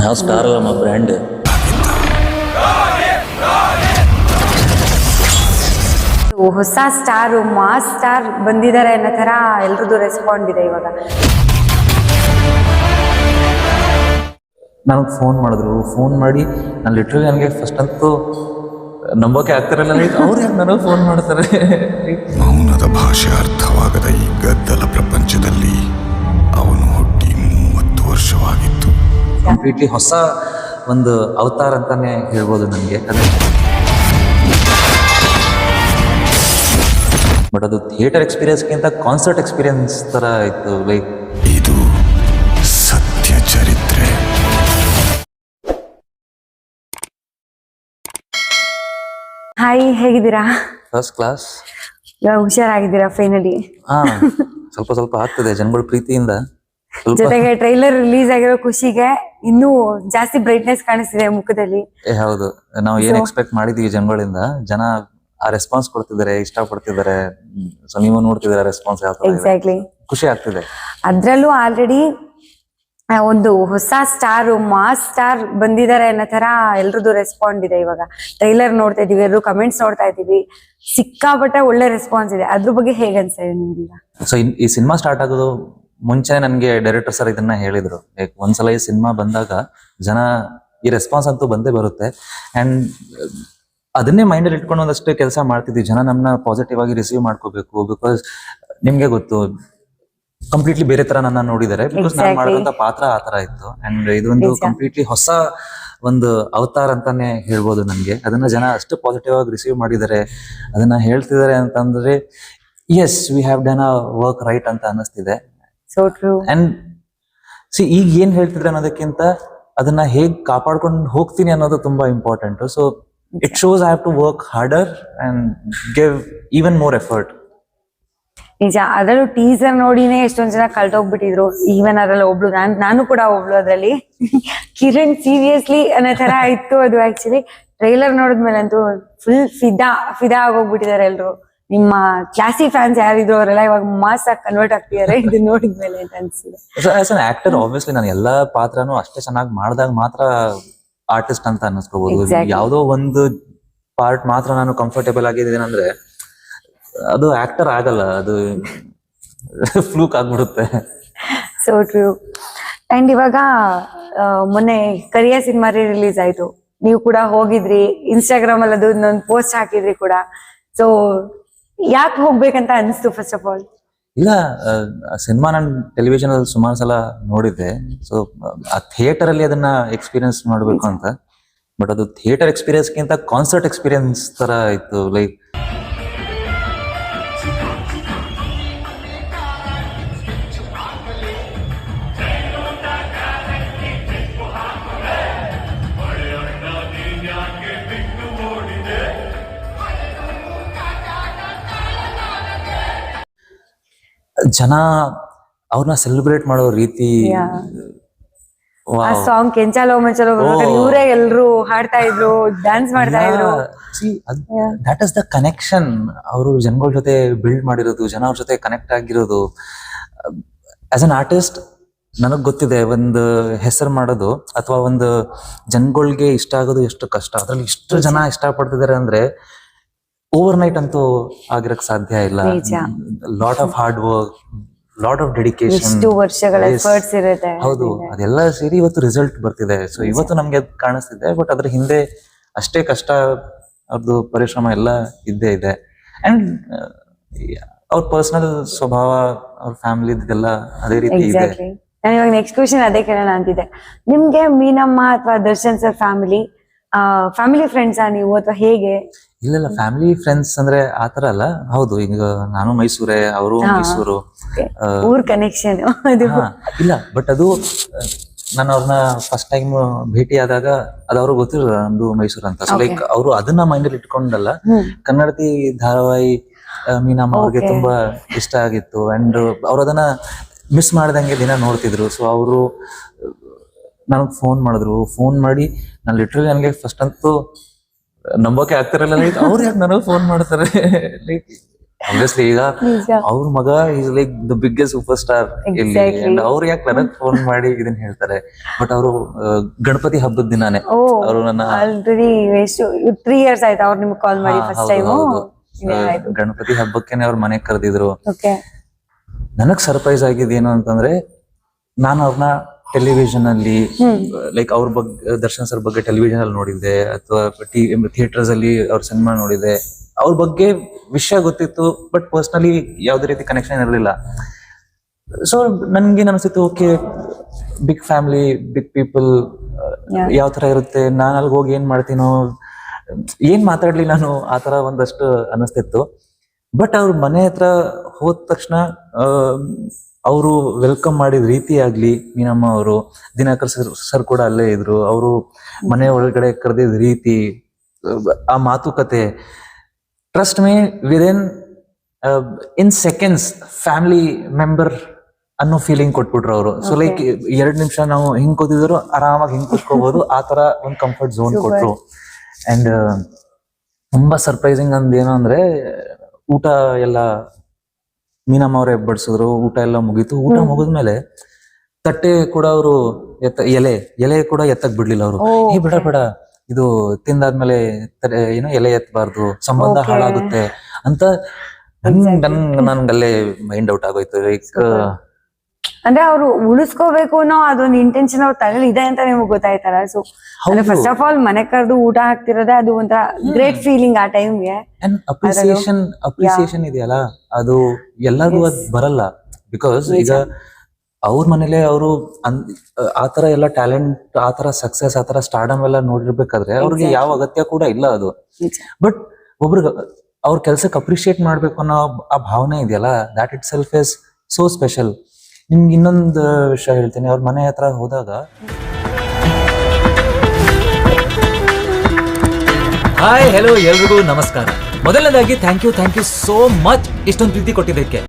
ನಾವು ಸ್ಟಾರ್ ಅಲ್ಲ ನಮ್ಮ ಬ್ರ್ಯಾಂಡ್ ಹೊಸ ಸ್ಟಾರ್ ಮಾಸ್ ಸ್ಟಾರ್ ಬಂದಿದ್ದಾರೆ ಅನ್ನೋ ತರ ಎಲ್ರದ್ದು ರೆಸ್ಪಾಂಡ್ ಇದೆ ಇವಾಗ. ನನಗೆ ಫೋನ್ ಮಾಡಿದ್ರು. ಫೋನ್ ಮಾಡಿ ನಾನು ಲಿಟ್ರಲಿ ನನಗೆ ಫಸ್ಟ್ ಅಂತೂ ನಂಬೋಕೆ ಆಗ್ತಿರಲ್ಲ ಅವ್ರು ಯಾಕೆ ನನಗೆ ಫೋನ್ ಮಾಡ್ತಾರೆ? ಮೌನದ ಭಾಷೆ ಅರ್ಥವಾಗದ ಈ ಗದ್ದಲ ಪ್ರಪಂಚದಲ್ಲಿ ಕಂಪ್ಲೀಟ್ಲಿ ಹೊಸ ಒಂದು ಅವತಾರ ಅಂತಾನೆ ಹೇಳ್ಬೋದು ನನಗೆ. ಬಟ್ ಅದು ಥಿಯೇಟರ್ ಎಕ್ಸ್ಪೀರಿಯನ್ಸ್ಗಿಂತ ಕಾನ್ಸರ್ಟ್ ಎಕ್ಸ್ಪೀರಿಯನ್ಸ್ ಥರ ಇತ್ತು ಲೈಕ್ ಇದು ಸತ್ಯ ಚರಿತ್ರೆ. ಹಾಯ್ ಹೇಗಿದ್ದೀರಾ? ಫಸ್ಟ್ ಕ್ಲಾಸ್ ಇವಾಗ ಹುಷಾರಾಗಿದ್ದೀರಾ ಫೈನಲಿ ಹಾ ಸ್ವಲ್ಪ ಸ್ವಲ್ಪ ಆಗ್ತದೆ ಜನಗಳ ಪ್ರೀತಿಯಿಂದ. ಜೊತೆಗೆ ಟ್ರೈಲರ್ ರಿಲೀಸ್ ಆಗಿರೋ ಖುಷಿಗೆ ಇನ್ನೂ ಜಾಸ್ತಿ ಬ್ರೈಟ್ನೆಸ್ ಕಾಣಿಸ್ತಿದೆ ಮುಖದಲ್ಲಿ. ಹೌದು. ನಾವು ಏನ್ ಎಕ್ಸ್ಪೆಕ್ಟ್ ಮಾಡಿದೀವಿ ಜನಗಳಿಂದ ಜನ ಆ ರೆಸ್ಪಾನ್ಸ್ ಕೊಡ್ತಿದ್ದಾರೆ ಇಷ್ಟ ಪಡ್ತಿದ್ದಾರೆ ನೀವು ನೋಡ್ತಿದ್ದಾರೆ ರೆಸ್ಪಾನ್ಸ್. ಎಕ್ಸಾಕ್ಟ್ಲಿ ಖುಷಿ ಆಗ್ತಿದೆ. ಅದ್ರಲ್ಲೂ ಆಲ್ರೆಡಿ ಒಂದು ಹೊಸ ಸ್ಟಾರ್ ಮಾಸ್ ಸ್ಟಾರ್ ಬಂದಿದ್ದಾರೆ ಅನ್ನೋ ತರ ಎಲ್ರದ್ದು ರೆಸ್ಪಾಂಡ್ ಇದೆ ಇವಾಗ. ಟ್ರೈಲರ್ ನೋಡ್ತಾ ಇದೀವಿ ಎಲ್ಲರೂ ಕಮೆಂಟ್ಸ್ ನೋಡ್ತಾ ಇದೀವಿ ಸಿಕ್ಕಾಪಟ್ಟೆ ಒಳ್ಳೆ ರೆಸ್ಪಾನ್ಸ್ ಇದೆ. ಅದ್ರ ಬಗ್ಗೆ ಹೇಗೆ ಅನ್ಸಿದೆ ನಿಮ್ಗೀಗ? ಸೊ ಈ ಸಿನಿಮಾ ಸ್ಟಾರ್ಟ್ ಆಗೋದು ಮುಂಚೆ ನನಗೆ ಡೈರೆಕ್ಟರ್ ಸರ್ ಇದನ್ನ ಹೇಳಿದ್ರು. ಲೈಕ್ ಒಂದ್ಸಲ ಈ ಸಿನಿಮಾ ಬಂದಾಗ ಜನ ಈ ರೆಸ್ಪಾನ್ಸ್ ಅಂತೂ ಬಂದೇ ಬರುತ್ತೆ. ಅಂಡ್ ಅದನ್ನೇ ಮೈಂಡಲ್ಲಿ ಇಟ್ಕೊಂಡು ಒಂದಷ್ಟು ಕೆಲಸ ಮಾಡ್ತಿದ್ವಿ. ಜನ ನಮ್ಮನ್ನ ಪಾಸಿಟಿವ್ ಆಗಿ ರಿಸೀವ್ ಮಾಡ್ಕೋಬೇಕು. ಬಿಕಾಸ್ ನಿಮ್ಗೆ ಗೊತ್ತು ಕಂಪ್ಲೀಟ್ಲಿ ಬೇರೆ ತರ ನನ್ನ ನೋಡಿದ್ದಾರೆ ಬಿಕಾಸ್ ನಾನು. ಮಾಡಿದಂತ ಪಾತ್ರ ಆ ತರ ಇತ್ತು. ಅಂಡ್ ಇದೊಂದು ಕಂಪ್ಲೀಟ್ಲಿ ಹೊಸ ಒಂದು ಅವತಾರ ಅಂತಾನೆ ಹೇಳ್ಬೋದು ನನಗೆ. ಅದನ್ನ ಜನ ಅಷ್ಟು ಪಾಸಿಟಿವ್ ಆಗಿ ರಿಸೀವ್ ಮಾಡಿದ್ದಾರೆ ಅದನ್ನ ಹೇಳ್ತಿದ್ದಾರೆ ಅಂತಂದ್ರೆ yes we have done a work right ಅಂತ ಅನಿಸ್ತಿದೆ ಸೋ ಟ್ರೂ ಅಂಡ್ ಸಿ ಈಗ ಏನ್ ಹೇಳ್ತಿದ್ರೆ ಅನ್ನೋದಕ್ಕಿಂತ ಅದನ್ನ ಹೇಗ್ ಕಾಪಾಡ್ಕೊಂಡು ಹೋಗ್ತೀನಿ ಅನ್ನೋದು ತುಂಬಾ important so it shows I have to work harder and give even more effort ನಿಜ ಅದರಲ್ಲೂ ಟೀಸರ್ ನೋಡಿನೇ ಎಷ್ಟೊಂದ್ ಜನ ಕಳ್ದೋಗ್ಬಿಟ್ಟಿದ್ರು. ಈವನ್ ಅದ್ರಲ್ಲಿ ಒಬ್ಳು ನಾನ್ ನಾನು ಕೂಡ ಒಬ್ಳು ಅದ್ರಲ್ಲಿ. ಕಿರಣ್ ಸೀರಿಯಸ್ಲಿ ಅನ್ನೋ ತರ ಇತ್ತು ಅದು ಆಕ್ಚುಲಿ ಟ್ರೈಲರ್ ನೋಡಿದ್ಮೇಲೆ ಅಂತೂ ಫುಲ್ ಫಿದಾ ಫಿದಾ ಆಗೋಗ್ಬಿಟ್ಟಿದ್ದಾರೆ ಎಲ್ರು. ನಿಮ್ಮ ಕ್ಲಾಸಿ ಫ್ಯಾನ್ಸ್ ಯಾರಿದ್ರು ಅವರೆಲ್ಲ ಇವಾಗ ಮಾಸ್ ಆಗಿ ಕನ್ವರ್ಟ್ ಆಗ್ತಿದ್ದಾರೆ ಇದು ನೋಡಿದ್ಮೇಲೆ ಅಂತ ಅನ್ಸಿದೆ. ಆಸ್ ಅನ್ ಆಕ್ಟರ್ ಆಬ್ವಿಯಸ್ಲಿ ನಾನು ಎಲ್ಲಾ ಪಾತ್ರನೂ ಅಷ್ಟೇ ಚೆನ್ನಾಗಿ ಮಾಡಿದಾಗ ಮಾತ್ರ ಆರ್ಟಿಸ್ಟ್ ಅಂತ ಅನ್ನಿಸ್ಕೋಬಹುದು. ಯಾವುದೋ ಒಂದು ಪಾರ್ಟ್ ಮಾತ್ರ ನಾನು ಕಂಫರ್ಟೇಬಲ್ ಆಗಿದ್ದೀನಿ ಅಂದ್ರೆ ಅದು ಆಕ್ಟರ್ ಆಗಲ್ಲ ಅದು ಫ್ಲೂಕ್ ಆಗ್ಬಿಡುತ್ತೆ. ಸೊ ಟ್ರೂ ಅಂಡ್ ಇವಾಗ ಮೊನ್ನೆ ಕರಿಯ ಸಿನಿಮಾ ರಿಲೀಸ್ ಆಯ್ತು. ನೀವು ಕೂಡ ಹೋಗಿದ್ರಿ ಇನ್ಸ್ಟಾಗ್ರಾಮ್ ಅಲ್ಲಿ ಅದು ಪೋಸ್ಟ್ ಹಾಕಿದ್ರಿ ಕೂಡ. ಸೊ ಯಾಕೆ ಹೋಗ್ಬೇಕಂತ ಅನಿಸ್ತು ಫಸ್ಟ್ ಆಫ್ ಆಲ್ ಇಲ್ಲ ಸಿನಿಮಾ ನಾನು ಟೆಲಿವಿಷನ್ ಅಲ್ಲಿ ಸುಮಾರು ಸಲ ನೋಡಿದ್ದೆ. ಸೊ ಆ ಥಿಯೇಟರ್ ಅಲ್ಲಿ ಅದನ್ನ ಎಕ್ಸ್ಪೀರಿಯನ್ಸ್ ಮಾಡಬೇಕು ಅಂತ. ಬಟ್ ಅದು ಥಿಯೇಟರ್ ಎಕ್ಸ್ಪೀರಿಯನ್ಸ್ ಗಿಂತ ಕಾನ್ಸರ್ಟ್ ಎಕ್ಸ್ಪೀರಿಯನ್ಸ್ ತರ ಇತ್ತು. ಲೈಕ್ ಜನ ಅವ್ರನ್ನ ಸೆಲೆಬ್ರೇಟ್ ಮಾಡೋ ರೀತಿ. ಆ ಸಾಂಗ್ ಕೆಂಚಾಲೋ ಮಂಚಾಲೋ Oh. ಇವರೇ ಎಲ್ರು ಹಾಡ್ತಾ ಇದ್ರು ಡ್ಯಾನ್ಸ್ ಮಾಡ್ತಾ ಇದ್ರು. ದಟ್ ಇಸ್ ದ ಕನೆಕ್ಷನ್ ಅವರು ಜನಗಳ ಜೊತೆ ಬಿಲ್ಡ್ ಮಾಡಿರೋದು ಜನ ಅವ್ರ ಜೊತೆ ಕನೆಕ್ಟ್ ಆಗಿರೋದು ಆಸ್ ಅನ್ ಆರ್ಟಿಸ್ಟ್ ನನಗ್ ಗೊತ್ತಿದೆ ಒಂದು ಹೆಸರು ಮಾಡೋದು ಅಥವಾ ಒಂದು ಜನಗಳಿಗೆ ಇಷ್ಟ ಆಗೋದು ಎಷ್ಟು ಕಷ್ಟ ಅದ್ರಲ್ಲಿ ಇಷ್ಟು ಜನ ಇಷ್ಟ ಪಡ್ತಿದ್ದಾರೆ ಅಂದ್ರೆ ಓವರ್ ನೈಟ್ ಅಂತೂ ಆಗಿರಕ್ ಸಾಧ್ಯ ಇಲ್ಲ. Lot of hard work lot of dedication ವರ್ಷಗಳ ಎಫರ್ಟ್ಸ್ ಇರುತ್ತೆ. ಹೌದು. ಅದೆಲ್ಲ ಸೇರಿ ಇವತ್ತು ರಿಸಲ್ಟ್ ಬರ್ತಿದೆ. ಸೊ ಇವತ್ತು ನಮ್ಗೆ ಅದು ಕಾಣಿಸ್ತಿದೆ ಬಟ್ ಅದ್ರ ಹಿಂದೆ ಅಷ್ಟೇ ಕಷ್ಟ ಅವ್ರದ್ದು ಪರಿಶ್ರಮ ಎಲ್ಲ ಇದ್ದೇ ಇದೆ. ಅಂಡ್ ಅವ್ರ ಪರ್ಸನಲ್ ಸ್ವಭಾವ ಅವ್ರ ಫ್ಯಾಮಿಲಿ ಇದೆಲ್ಲ ಅದೇ ರೀತಿ ಇದೆ. ನಾನು ಇವಾಗ ನೆಕ್ಸ್ಟ್ ಕ್ವಶನ್ ಅದೇ ಕೇಳೋಣ ಅಂತಿದೆ ನಿಮ್ಗೆ ಮೀನಮ್ಮ ಅಥವಾ ದರ್ಶನ್ ಸರ್ ಫ್ಯಾಮಿಲಿ ಫ್ಯಾಮಿಲಿ ಫ್ರೆಂಡ್ಸಾ ನೀವು ಅಥವಾ ಹೇಗೆ? ಇಲ್ಲ ಇಲ್ಲ ಫ್ಯಾಮಿಲಿ ಫ್ರೆಂಡ್ಸ್ ಅಂದ್ರೆ ಆತರ ಅಲ್ಲ. ಹೌದು ಈಗ ನಾನು ಮೈಸೂರೇ ಅವರು ಮೈಸೂರು ಊರ್ ಕನೆಕ್ಷನ್ ಇಲ್ಲ ಬಟ್ ಅದು ನಾನು ಅವ್ರನ್ನ ಫಸ್ಟ್ ಟೈಮ್ ಭೇಟಿ ಆದಾಗ ಅದು ಅವ್ರಿಗೆ ಗೊತ್ತಿರಲ್ಲ ನಮ್ದು ಮೈಸೂರು ಅಂತ. ಸೊ ಲೈಕ್ ಅವರು ಅದನ್ನ ಮೈಂಡಲ್ಲಿ ಇಟ್ಕೊಂಡಲ್ಲ. ಹ್ಮ್. ಕನ್ನಡತಿ ಧಾರಾವಾಹಿ ಮೀನಾಮ್ಮ ಮೀನಮ್ಮ ಅವ್ರಿಗೆ ತುಂಬಾ ಇಷ್ಟ ಆಗಿತ್ತು. ಅಂಡ್ ಅವ್ರು ಅದನ್ನ ಮಿಸ್ ಮಾಡ್ದಂಗೆ ದಿನ ನೋಡ್ತಿದ್ರು. ಸೊ ಅವರು ನನಗೆ ಫೋನ್ ಮಾಡಿದ್ರು. ಫೋನ್ ಮಾಡಿ ನಾನು ಲಿಟ್ರಲಿ ನನಗೆ ಫಸ್ಟ್ ಅಂತೂ ನಂಬೋಕೆ ಆಗ್ತಿರಲ್ಲ ಲೈಕ್ ಅವ್ರು ಯಾಕೆ ನನಗೆ ಫೋನ್ ಮಾಡ್ತಾರೆ? ಲೈಕ್ ಆಬ್ವಿಯಸ್ಲಿ ಈಗ ಅವ್ರ ಮಗ is like the biggest super star ಇಲ್ಲಿ. And ಅವ್ರು ಯಾಕೆ ನನಗ್ ಫೋನ್ ಮಾಡಿ ಇದನ್ನ ಹೇಳ್ತಾರೆ? ಬಟ್ ಅವರು ಗಣಪತಿ ಹಬ್ಬದ ದಿನಾನೇ. ಅವರು ನನ್ನ ಆಲ್ರೆಡಿ ಎಷ್ಟು ತ್ರೀ ಇಯರ್ಸ್ ಆಯ್ತು ಅವ್ರು ನಿಮ್ಗೆ ಕಾಲ್ ಮಾಡಿ ಫಸ್ಟ್ ಟೈಮು ಗಣಪತಿ ಹಬ್ಬಕ್ಕೇನೆ ಅವ್ರ ಮನೆಗ್ ಕರೆದಿದ್ರು. ನನಗ್ ಸರ್ಪ್ರೈಸ್ ಆಗಿದ್ದೇನು ಅಂತಂದ್ರೆ ನಾನು ಅವ್ರನ್ನ ಟೆಲಿವಿಷನ್ ಅಲ್ಲಿ ಲೈಕ್ ಅವ್ರ ಬಗ್ಗೆ ದರ್ಶನ್ ಸರ್ ಬಗ್ಗೆ ಟೆಲಿವಿಷನ್ ಅಲ್ಲಿ ನೋಡಿದ್ದೆ ಅಥವಾ ಥಿಯೇಟರ್ಸ್ ಅಲ್ಲಿ ಅವ್ರ ಸಿನಿಮಾ ನೋಡಿದೆ ಅವ್ರ ಬಗ್ಗೆ ವಿಷಯ ಗೊತ್ತಿತ್ತು ಬಟ್ ಪರ್ಸ್ನಲಿ ಯಾವುದೇ ರೀತಿ ಕನೆಕ್ಷನ್ ಇರಲಿಲ್ಲ. ಸೊ ನನ್ಗೆ ಅನಿಸ್ತಿತ್ತು okay big family big people ಯಾವ ತರ ಇರುತ್ತೆ ನಾನು ಅಲ್ಲಿ ಹೋಗಿ ಏನ್ ಮಾಡ್ತೀನೋ ಏನ್ ಮಾತಾಡ್ಲಿ ನಾನು ಆ ತರ ಒಂದಷ್ಟು ಅನಿಸ್ತಿತ್ತು. ಬಟ್ ಅವ್ರ ಮನೆ ಹತ್ರ ಹೋದ ತಕ್ಷಣ ಅವರು ವೆಲ್ಕಮ್ ಮಾಡಿದ ರೀತಿ ಆಗ್ಲಿ ಮೀನಮ್ಮ ಅವರು ದಿನಾಕರ್ ಸರ್ ಸರ್ ಕೂಡ ಅಲ್ಲೇ ಇದ್ರು. ಅವರು ಮನೆ ಒಳಗಡೆ ಕರೆದಿದ ರೀತಿ ಆ ಮಾತುಕತೆ trust may within in seconds family member ಅನ್ನೋ ಫೀಲಿಂಗ್ ಕೊಟ್ಬಿಟ್ರು ಅವರು. ಸೊ ಲೈಕ್ ಎರಡು ನಿಮಿಷ ನಾವು ಹಿಂಗ್ ಕೂತಿದ್ರು ಆರಾಮಾಗಿ ಹಿಂಗ್ ಕೂತ್ಕೋಬಹುದು ಆ ತರ ಒಂದು ಕಂಫರ್ಟ್ ಝೋನ್. ಕೊಟ್ರು. ಅಂಡ್ ತುಂಬಾ ಸರ್ಪ್ರೈಸಿಂಗ್ ಅಂದ್ ಏನು ಅಂದ್ರೆ ಊಟ ಎಲ್ಲ ಮೀನಮ್ಮ ಅವರೇ ಬಡಿಸಿದ್ರು ಊಟ ಎಲ್ಲ ಮುಗೀತು. ಊಟ ಮುಗಿದ್ಮೇಲೆ ತಟ್ಟೆ ಕೂಡ ಅವರು ಎತ್ತ ಎಲೆ ಎಲೆ ಕೂಡ ಎತ್ತಕ್ ಬಿಡ್ಲಿಲ್ಲ ಅವರು. ಈ ಏ ಬಿಡ ಬೇಡ. ಇದು ತಿಂದಾದ್ಮೇಲೆ ಏನು ಏನೋ ಎಲೆ ಎತ್ತಬಾರ್ದು ಸಂಬಂಧ. ಹಾಳಾಗುತ್ತೆ ಅಂತ ನನ್ ನನ್ ನನ್ಗಲ್ಲೇ ಮೈಂಡ್ ಔಟ್ ಆಗೋಯ್ತು. ಲೈಕ್ ಅಂದ್ರೆ ಅವ್ರು ಉಳಿಸ್ಕೋಬೇಕು ಅನ್ನೋ ಅದೊಂದು ಇಂಟೆನ್ಷನ್ ಅವ್ರ ತಲೆಯಲ್ಲಿ ಇದೆ ಅಂತ ನಿಮ್ಗೆ ಗೊತ್ತಾಯ್ತಲ್ಲ? ಸೊ. ಫಸ್ಟ್ ಆಫ್ ಆಲ್ ಮನೆ ಕರೆದು ಊಟ ಹಾಕ್ತಿರೋದೇ ಅದು ಒಂಥರ ಗ್ರೇಟ್ ಫೀಲಿಂಗ್ ಆ ಟೈಮ್ಗೆ ಅಪ್ರಿಸಿಯೇಷನ್ ಅಪ್ರಿಸಿಯೇಷನ್ ಇದೆಯಲ್ಲ? ಅದು ಎಲ್ಲರಿಗೂ ಅದು ಬರಲ್ಲ. ಬಿಕಾಸ್ ಈಗ ಅವ್ರ ಮನೇಲೆ ಅವರು ಆತರ ಎಲ್ಲ ಟ್ಯಾಲೆಂಟ್ ಆತರ ಸಕ್ಸಸ್ ಆತರ ಸ್ಟಾರ್ಡಮ್ ಎಲ್ಲ ನೋಡಿರ್ಬೇಕಾದ್ರೆ ಅವ್ರಿಗೆ ಯಾವ ಅಗತ್ಯ ಕೂಡ ಇಲ್ಲ ಅದು. ಬಟ್ ಒಬ್ರಿಗೆ ಅವ್ರ ಕೆಲ್ಸಕ್ಕೆ ಅಪ್ರಿಶಿಯೇಟ್ ಮಾಡ್ಬೇಕು ಅನ್ನೋ ಆ ಭಾವನೆ ಇದೆಯಲ್ಲ? That itself is so special ನಿಮ್ಗೆ ಇನ್ನೊಂದು ವಿಷಯ ಹೇಳ್ತೀನಿ. ಅವ್ರ ಮನೆ ಹತ್ರ ಹೋದಾಗ ಹಾಯ್ ಹೆಲೋ ಎಲ್ರಿಗೂ ನಮಸ್ಕಾರ. ಮೊದಲನೇದಾಗಿ thank you thank you so much ಇಷ್ಟೊಂದು ಪ್ರೀತಿ ಕೊಟ್ಟಿದ್ದಕ್ಕೆ.